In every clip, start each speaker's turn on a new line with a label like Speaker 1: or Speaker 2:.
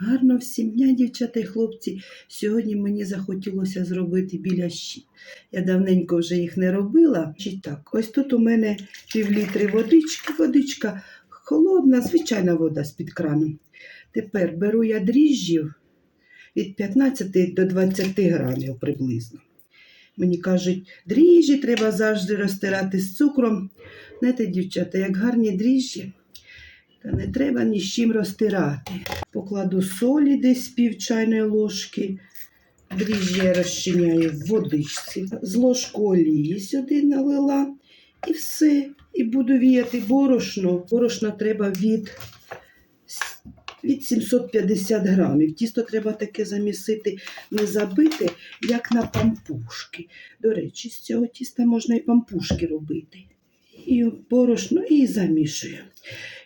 Speaker 1: Гарно всім дня, дівчата і хлопці. Сьогодні мені захотілося зробити біляші. Я давненько вже їх не робила. Чи так, ось тут у мене півлітри водички, водичка холодна, звичайна вода з-під крану. Тепер беру я дріжджів від 15 до 20 грамів приблизно. Мені кажуть, дріжджі треба завжди розтирати з цукром. Знаєте, дівчата, як гарні дріжджі, та не треба ні з чим розтирати. Покладу солі десь пів чайної ложки. Дріжджі я розчиняю в водичці. З ложку олії сюди налила. І все. І буду віяти борошно. Борошна треба від, від 750 грамів. Тісто треба таке замісити, не забити, як на пампушки. До речі, з цього тіста можна і пампушки робити. І борошно і замішую.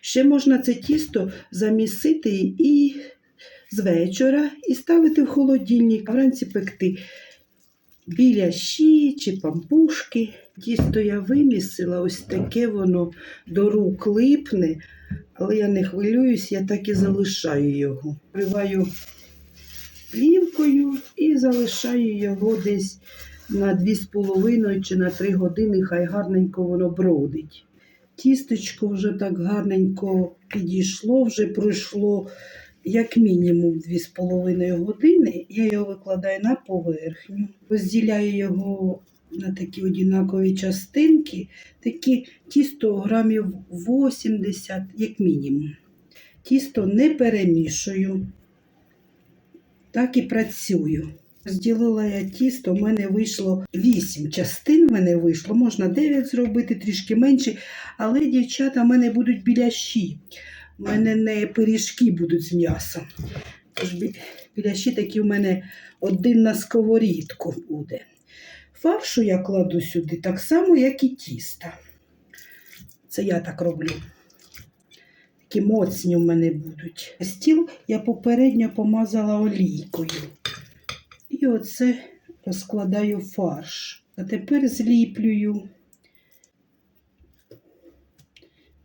Speaker 1: Ще можна це тісто замісити і з вечора і ставити в холодильник, вранці пекти біляші чи пампушки. Тісто я вимісила, ось таке воно до рук липне, але я не хвилююсь, я так і залишаю його. Вриваю плівкою і залишаю його десь на 2,5 чи на 3 години, хай гарненько воно бродить. Тістечко вже так гарненько підійшло, вже пройшло як мінімум 2,5 години. Я його викладаю на поверхню, розділяю його на такі однакові частинки, такі тісто грамів 80, як мінімум. Тісто не перемішую, так і працюю. Розділила я тісто, в мене вийшло 8 частин, в мене вийшло, можна 9 зробити, трішки менше. Але, дівчата, в мене будуть біляші. У мене не пиріжки будуть з м'ясом. Тож бі- біляші такі в мене один на сковорідку буде. Фаршу я кладу сюди так само, як і тіста. Це я так роблю. Такі моцні в мене будуть. Стіл я попередньо помазала олійкою. І оце розкладаю фарш. А тепер зліплюю.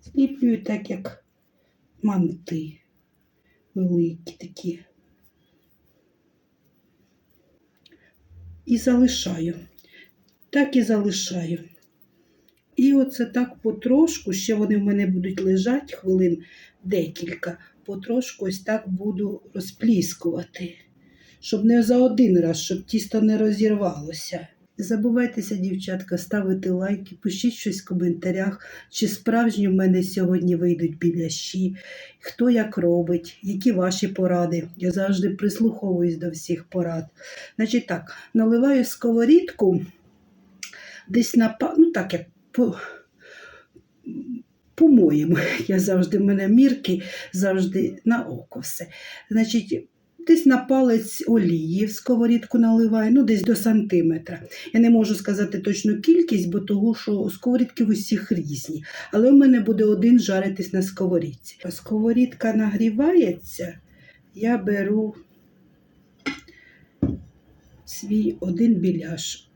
Speaker 1: Зліплюю так, як манти великі такі. І залишаю. Так і залишаю. І оце так потрошку, ще вони в мене будуть лежати хвилин декілька, потрошку ось так буду розпліскувати, щоб не за один раз, щоб тісто не розірвалося. Не забувайтеся, дівчатка, ставити лайки, пишіть щось в коментарях, чи справжні в мене сьогодні вийдуть біляші, хто як робить, які ваші поради. Я завжди прислуховуюсь до всіх порад. Значить так, наливаю сковорідку десь на ну так, як по, по-моєму, я завжди в мене мірки, завжди на око все. Значить, десь на палець олії в сковорідку наливаю, ну десь до сантиметра. Я не можу сказати точну кількість, бо того, що сковорідки в усіх різні. Але у мене буде один жаритись на сковорідці. Сковорідка нагрівається, я беру свій один біляш.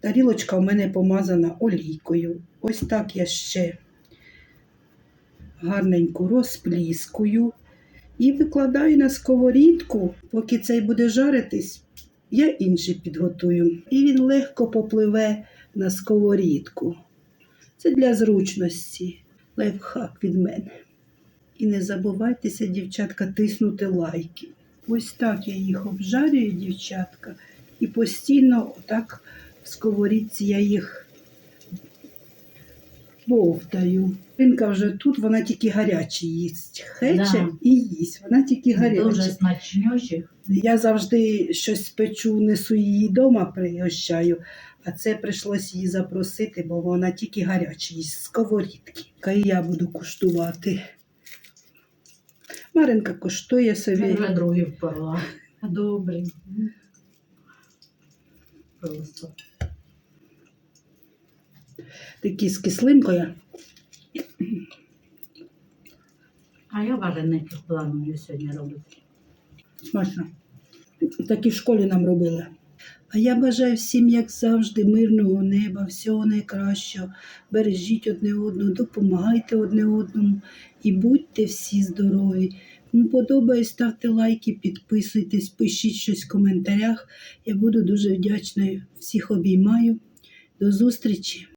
Speaker 1: Тарілочка у мене помазана олійкою. Ось так я ще гарненько розпліскую і викладаю на сковорідку, поки цей буде жаритись, я інший підготую. І він легко попливе на сковорідку. Це для зручності. Лайфхак від мене. І не забувайтеся, дівчатка, тиснути лайки. Ось так я їх обжарюю, дівчатка, і постійно отак в сковорідці я їх бовтаю. Ринка вже тут, вона тільки гарячі їсть. Хече
Speaker 2: Да.
Speaker 1: і їсть. Вона тільки гаряча.
Speaker 2: Дуже смачнючі.
Speaker 1: Я завжди щось печу, несу її вдома, пригощаю, а це прийшлося її запросити, бо вона тільки гаряча їсть сковорідки. І я буду куштувати. Маринка коштує
Speaker 2: Я
Speaker 1: собі.
Speaker 2: вже другий впала. Добре. Просто.
Speaker 1: Такі з кислинкою.
Speaker 2: А я вареники планую сьогодні робити.
Speaker 1: Смачно. Так і в школі нам робили. А я бажаю всім, як завжди, мирного неба, всього найкращого. Бережіть одне одного, допомагайте одне одному і будьте всі здорові. Кому подобає, ставте лайки, підписуйтесь, пишіть щось в коментарях. Я буду дуже вдячною. Всіх обіймаю. До зустрічі!